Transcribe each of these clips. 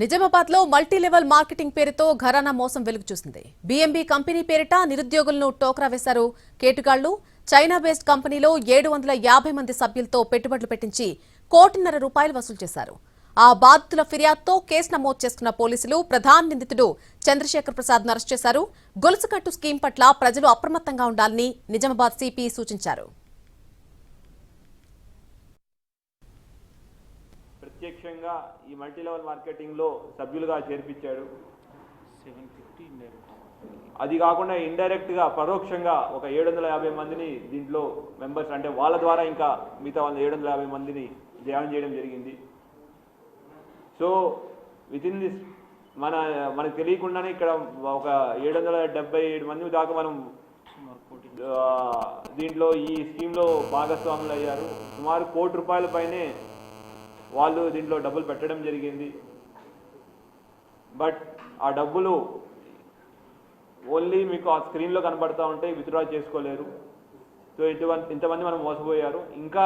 నిజామాబాద్లో multilevel marketing పేరుతో ఘరానా మోసం వెలుగు చూసింది. బీఎంబీ కంపెనీ పేరిట నిరుద్యోగులను టోక్రా వేశారు కేటుగాళ్ళు. చైనా బేస్డ్ కంపెనీలో ఏడు వందల యాభై మంది సభ్యులతో పెట్టుబడులు పెట్టించి కోటిన్నర రూపాయలు వసూలు చేశారు. ఆ బాధితుల ఫిర్యాదుతో కేసు నమోదు చేసుకున్న పోలీసులు ప్రధాన నిందితుడు చంద్రశేఖర్ ప్రసాద్ అరెస్ట్ చేశారు. గొలుసుకట్టు స్కీమ్ పట్ల ప్రజలు అప్రమత్తంగా ఉండాలని నిజామాబాద్ సిపి సూచించారు. ప్రత్యక్షంగా ఈ మల్టీ లెవెల్ మార్కెటింగ్లో సభ్యులుగా చేర్పించాడు. అది కాకుండా ఇండైరెక్ట్గా పరోక్షంగా ఒక ఏడు వందల యాభై మందిని దీంట్లో మెంబర్స్ అంటే వాళ్ళ ద్వారా ఇంకా మిగతా వాళ్ళ ఏడు వందల యాభై మందిని జాయిన్ చేయడం జరిగింది. సో విత్ ఇన్ దిస్ మన మనకు తెలియకుండానే ఇక్కడ ఒక ఏడు వందల డెబ్బై ఏడు మంది దాకా మనం దీంట్లో ఈ స్కీమ్లో భాగస్వాములు అయ్యారు. సుమారు కోటి రూపాయల పైనే వాళ్ళు దీంట్లో డబ్బులు పెట్టడం జరిగింది. బట్ ఆ డబ్బులు ఓన్లీ మీకు ఆ స్క్రీన్లో కనబడతా ఉంటే విత్డ్రా చేసుకోలేరు. సో ఇటువంటి ఇంతమంది మనం మోసపోయారు. ఇంకా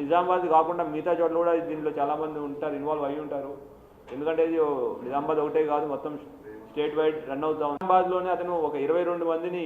నిజామాబాద్ కాకుండా మిగతా చోట్ల కూడా దీంట్లో చాలామంది ఉంటారు ఇన్వాల్వ్ అయ్యి ఉంటారు. ఎందుకంటే ఇది నిజామాబాద్ ఒకటే కాదు మొత్తం స్టేట్ వైడ్ రన్ అవుతా నిజామాబాద్లోనే అతను ఒక ఇరవై రెండు మందిని